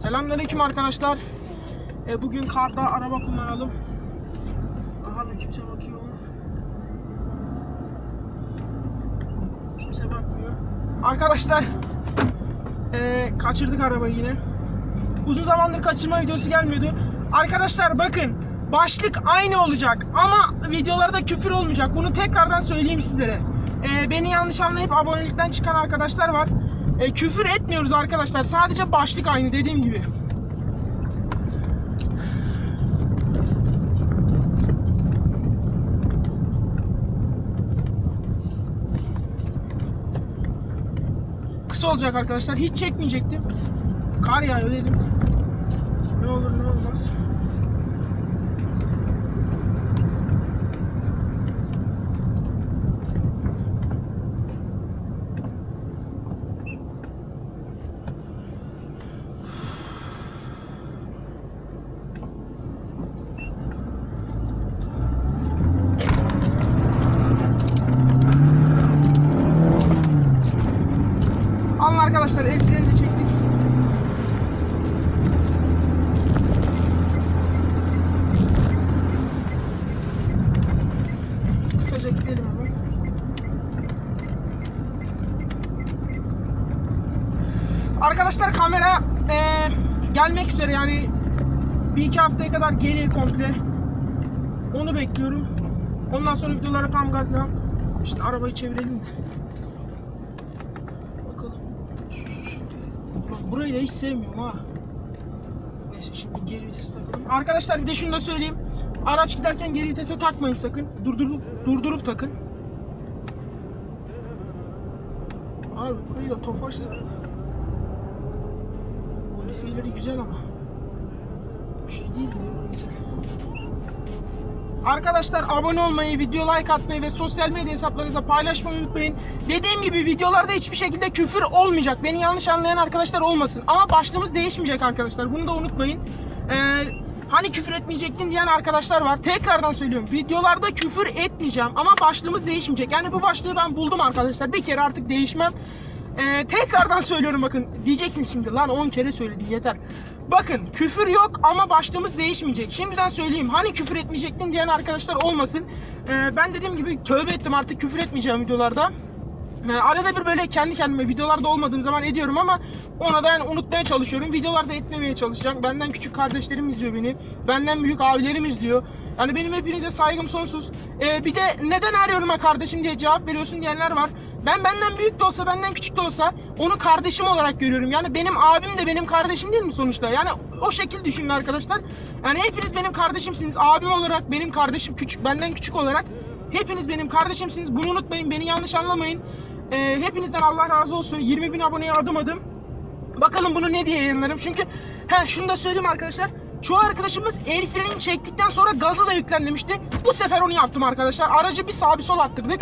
Selamünaleyküm arkadaşlar. E, bugün karda araba kullanalım. Aha da kimse bakıyor? Kimse bakmıyor. Arkadaşlar e, kaçırdık arabayı yine. Uzun zamandır kaçırma videosu gelmiyordu. Arkadaşlar bakın başlık aynı olacak ama videolarda küfür olmayacak. Bunu tekrardan söyleyeyim sizlere. E, beni yanlış anlayıp abonelikten çıkan arkadaşlar var. E, küfür etmiyoruz arkadaşlar. Sadece başlık aynı dediğim gibi. Kısa olacak arkadaşlar. Hiç çekmeyecektim. Kar yağıyor dedim. Ne olur ne olmaz. Arkadaşlar kamera eee, gelmek üzere yani bir iki haftaya kadar gelir komple. Onu bekliyorum. Ondan sonra videolara tam gaz devam. İşte arabayı çevirelim de. Bakalım. Bak burayı da hiç sevmiyorum ha. Neyse şimdi geri vites takalım. Arkadaşlar bir de şunu da söyleyeyim. Araç giderken geri vitese takmayın sakın. Durdurup durdurup takın. Abi burayı da tofaş sardı. Modifiyeleri güzel ama. Bir şey değil? Arkadaşlar abone olmayı, video like atmayı ve sosyal medya hesaplarınızda paylaşmayı unutmayın. Dediğim gibi videolarda hiçbir şekilde küfür olmayacak. Beni yanlış anlayan arkadaşlar olmasın. Ama başlığımız değişmeyecek arkadaşlar. Bunu da unutmayın. Ee, hani küfür etmeyecektin diyen arkadaşlar var. Tekrardan söylüyorum. Videolarda küfür etmeyeceğim ama başlığımız değişmeyecek. Yani bu başlığı ben buldum arkadaşlar. Bir kere artık değişmem. Ee, tekrardan söylüyorum bakın. Diyeceksin şimdi lan 10 kere söyledin yeter. Bakın küfür yok ama başlığımız değişmeyecek. Şimdiden söyleyeyim. Hani küfür etmeyecektin diyen arkadaşlar olmasın. Ee, ben dediğim gibi tövbe ettim artık küfür etmeyeceğim videolarda. Ee, arada bir böyle kendi kendime videolarda olmadığım zaman ediyorum ama ona da yani unutmaya çalışıyorum. Videolarda etmemeye çalışacağım. Benden küçük kardeşlerim izliyor beni. Benden büyük abilerim izliyor. Yani benim hepinize saygım sonsuz. Ee, bir de neden arıyorum ha kardeşim diye cevap veriyorsun diyenler var. Ben benden büyük de olsa, benden küçük de olsa onu kardeşim olarak görüyorum. Yani benim abim de benim kardeşim değil mi sonuçta? Yani o şekil düşünün arkadaşlar. Yani hepiniz benim kardeşimsiniz. Abim olarak benim kardeşim küçük, benden küçük olarak hepiniz benim kardeşimsiniz. Bunu unutmayın, beni yanlış anlamayın. Ee, hepinizden Allah razı olsun. 20 bin aboneye adım adım. Bakalım bunu ne diye yayınlarım. Çünkü he şunu da söyleyeyim arkadaşlar. Çoğu arkadaşımız el frenini çektikten sonra gazı da yüklen demişti. Bu sefer onu yaptım arkadaşlar. Aracı bir sağ bir sol attırdık.